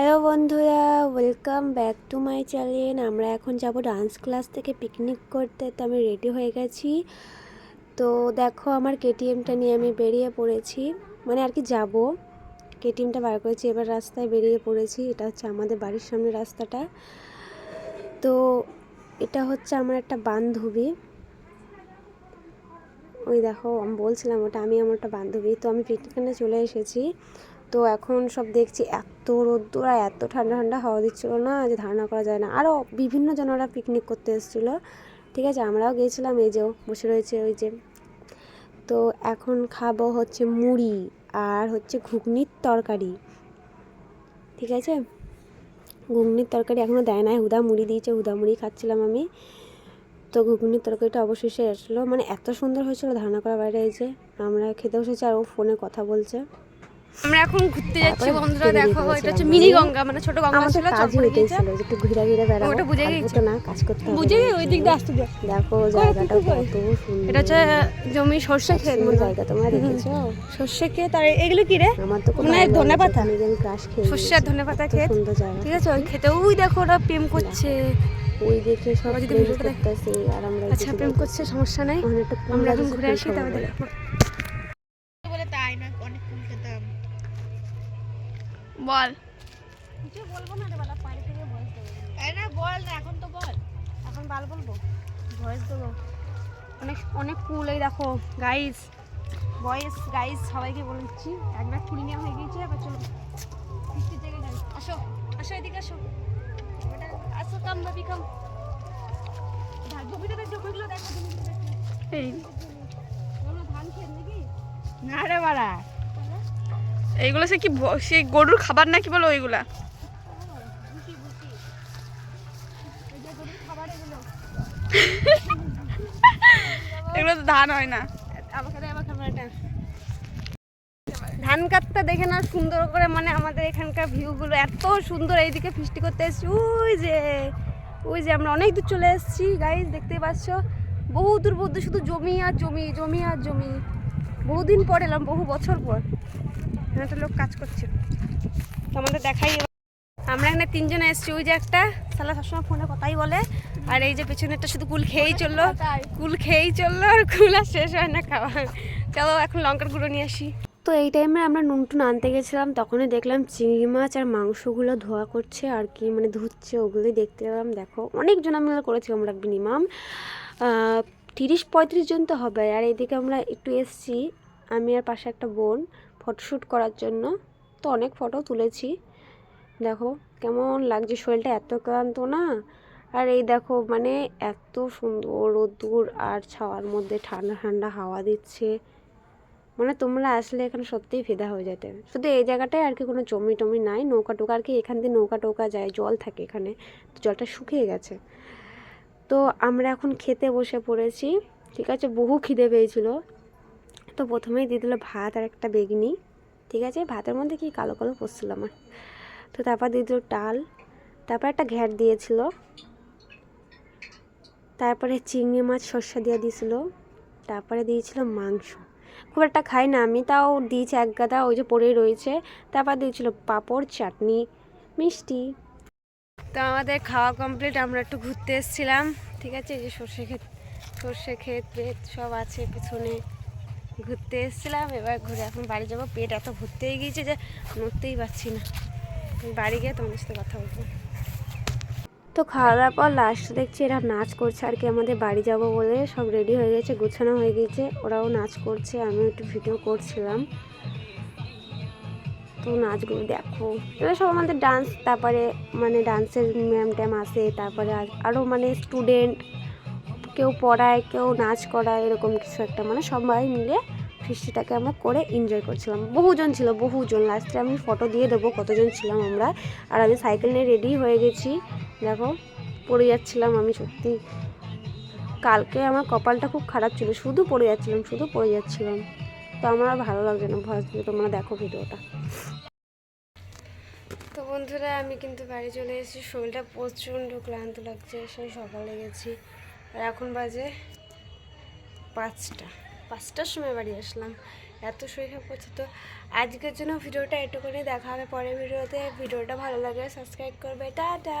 Hello বন্ধুরা welcome back to my channel আমরা এখন যাব ডান্স ক্লাস থেকে পিকনিক করতে, তো আমি রেডি হয়ে গেছি। তো দেখো আমার কেটিএমটা নিয়ে আমি বেরিয়ে পড়েছি। মানে আর কি যাব। কেটিএমটা বার করেছি, এবার রাস্তায় বেরিয়ে পড়েছি। এটা হচ্ছে আমাদের বাড়ির সামনে রাস্তাটা। তো এটা হচ্ছে আমার একটা বান্ধবী। ওই দেখো, আমি বলছিলাম ওটা, আমি আমার একটা বান্ধবী। তো আমি পিকনিকে চলে এসেছি। তো এখন সব দেখছি এত রোদ্দুর আর এত ঠান্ডা ঠান্ডা হাওয়া দিচ্ছিল না যে ধারণা করা যায় না। আরও বিভিন্ন জনেরা পিকনিক করতে এসেছিল। ঠিক আছে, আমরাও গিয়েছিলাম এই যে বসে রয়েছে ওই যে। তো এখন খাব হচ্ছে মুড়ি আর হচ্ছে ঘুগনির তরকারি। ঠিক আছে? ঘুগনির তরকারি এখনও দেয় না হুদা মুড়ি দিয়েছে, হুদা মুড়ি খাচ্ছিলাম আমি। তো ঘুগনির তরকারিটা অবশেষে আসলো মানে এত সুন্দর হয়েছিল ধারণা করা বাইরে এই যে। আমরা খেতে বসেছি আর ও ফোনে কথা বলছে। আমরা এখন ঘুরতে যাচ্ছি বন্ধুরা দেখো এটা হচ্ছে মিনি গঙ্গা মানে ছোট গঙ্গা ছিল একটু ঘুরে ঘুরে বেড়াবো। ওটা বুঝে গেছি। না কাজ করতে হবে। বুঝে ওই দিক দিয়ে আসতে দেখো জায়গাটা কত সুন্দর। এটা হচ্ছে জমি সর্ষে সুন্দর মনে জায়গা তোমরা দেখেছ? সর্ষে ক্ষেত আর এগুলো কি রে? আমার তো মনে ধনে পাতা। সর্ষে আর নিয়েছি। ধনে পাতা কত সুন্দর জায়গা। ঠিক আছে ওই খেতে ওই দেখো ওরা প্রেম করছে। ওই দেখে সব যদি করতেছে আর আমরা আচ্ছা প্রেম করছে সমস্যা নাই। আমরা এখন ঘুরে আসি তবে দেখো। বল। কিছু বলব না রে বাবা বাড়ি থেকে ভয়েস দেবো। তাই না বল না এখন তো বল। এখন বাল বলব ভয়েস দেবো। অনেক অনেক কুল এই দেখো গাইস বয়েস গাইস সবাইকে বলেছি একবার কুড়ি নেওয়া হয়ে গিয়েছে এবার চলো। বৃষ্টির জায়গায় আসো আসো এদিকে আসো। আসো কাম ভাবি কাম জমিটা দেখ জমিগুলো দেখো জমিগুলো দেখো। এই। ধান খেত নাকি? না রে বাড়া। এইগুলো সে কি সেই গরুর খাবার নাকি বলো ওইগুলা? এগুলো তো ধান হয় না। ধান কাটটা দেখে না সুন্দর করে মানে আমাদের এখানকার ভিউগুলো এত সুন্দর এইদিকে ফিস্টি করতে এসেছি। ওই যে ওই যে আমরা অনেক দূর চলে এসেছি গাইজ দেখতে পাচ্ছ? বহু দূর বহু শুধু জমি আর জমি জমি আর জমি। বহুদিন পর এলাম, বহু বছর পর। এখানে একটা লোক কাজ করছে। তোমাদের দেখাই আমরা এখানে তিনজন এসেছি। ওই যে একটা সালা সবসময় ফোনে কথাই বলে। আর এই যে পেছনেরটা শুধু কুল খেয়েই চলল। কুল খেয়েই চলল আর কুল আর শেষ হয় না খাওয়া। চলো এখন লঙ্কার গুঁড়ো নিয়ে আসি। তো এই টাইমে আমরা নুনটুন আনতে গেছিলাম। তখনই দেখলাম চিংড়ি মাছ আর মাংসগুলো ধোয়া করছে আর কি মানে ধুচ্ছে ওগুলোই দেখতে পেলাম। দেখো, অনেকজন আমরা করেছি আমরা মিনিমাম তিরিশ পঁয়ত্রিশ জন তো হবে। আর এদিকে আমরা একটু এসছি। আমি আর পাশে একটা বোন। ফটোশ্যুট করার জন্য। তো অনেক ফটো তুলেছি। দেখো কেমন লাগছে শরীরটা এত ক্লান্ত না? আর এই দেখো মানে এত সুন্দর রোদ্দুর আর ছাওয়ার মধ্যে ঠান্ডা ঠান্ডা হাওয়া দিচ্ছে। মানে তোমরা আসলে এখানে সত্যিই ফিদা হয়ে যেতে। শুধু এই জায়গাটায় আর কি কোনো জমি টমি নাই, নৌকা টোকা আর কি এখান দিয়ে নৌকা টোকা যায়, জল থাকে এখানে। তো জলটা শুকিয়ে গেছে। তো আমরা এখন খেতে বসে পড়েছি। ঠিক আছে, বহু খিদে পেয়েছিল। তো প্রথমেই দিয়ে দিল ভাত আর একটা বেগনি, ঠিক আছে? ভাতের মধ্যে কি কালো কালো পড়ছিল আমার? তো তারপর দিয়ে দিল ডাল, তারপর একটা ঘ্যাট দিয়েছিল, তারপরে চিংড়ি মাছ সর্ষা দিয়ে দিয়েছিল, তারপরে দিয়েছিল মাংস। খুব একটা খাই না আমি, তাও দিয়েছি এক গাদা, ওই যে পড়েই রয়েছে। তারপর দিয়েছিল পাঁপড়, চাটনি, মিষ্টি। তো আমাদের খাওয়া কমপ্লিট আমরা একটু ঘুরতে এসেছিলাম, ঠিক আছে? এই যে সর্ষে ক্ষেত সর্ষে ক্ষেত পেট সব আছে পিছনে। ঘুরতে এসেছিলাম, এবার ঘুরে এখন বাড়ি যাব। পেট এত ভর্তি গিয়েছে যে নড়তেই পারছি না। বাড়ি গিয়ে তোমাদের সাথে কথা বলব। তো খাওয়া দাওয়ার পর লাস্টে দেখছি এরা নাচ করছে, আর কি আমাদের বাড়ি যাব বলে সব রেডি হয়ে গেছে, গোছানো হয়ে গেছে ওরাও নাচ করছে, আমিও একটু ভিডিও করছিলাম। তো নাচগুলো দেখো। এবার সব আমাদের ডান্স তারপরে মানে ডান্সের ম্যাম ট্যাম আসে, তারপরে আর- আরও মানে স্টুডেন্ট কেউ পড়ায়, কেউ নাচ করায়, এরকম কিছু একটা। মানে সবাই মিলে ফিস্টিটাকে আমরা করে এনজয় করছিলাম। বহুজন ছিল, বহুজন। লাস্টে আমি ফটো দিয়ে দেবো কতজন ছিলাম আমরা। আর আমি সাইকেল নিয়ে রেডি হয়ে গেছি। দেখো, পড়ে যাচ্ছিলাম আমি সত্যি। কালকে আমার কপালটা খুব খারাপ ছিল। শুধু পড়ে যাচ্ছিলাম, শুধু পড়ে যাচ্ছিলাম। তো আমার ভালো লাগছে না। ভয়েস দিয়ে তোমরা দেখো ভিডিওটা। তো বন্ধুরা, আমি কিন্তু বাড়ি চলে এসেছি। শরীরটা প্রচণ্ড ক্লান্ত লাগছে, সেই সকালে গেছি। আর এখন বাজে পাঁচটা। পাঁচটার সময় বাড়ি আসলাম। এত শরীর খারাপ করছে তো। আজকের জন্য ভিডিওটা এটুকুনি। দেখা হবে পরের ভিডিওতে। ভিডিওটা ভালো লাগলে সাবস্ক্রাইব করবে। টাটা!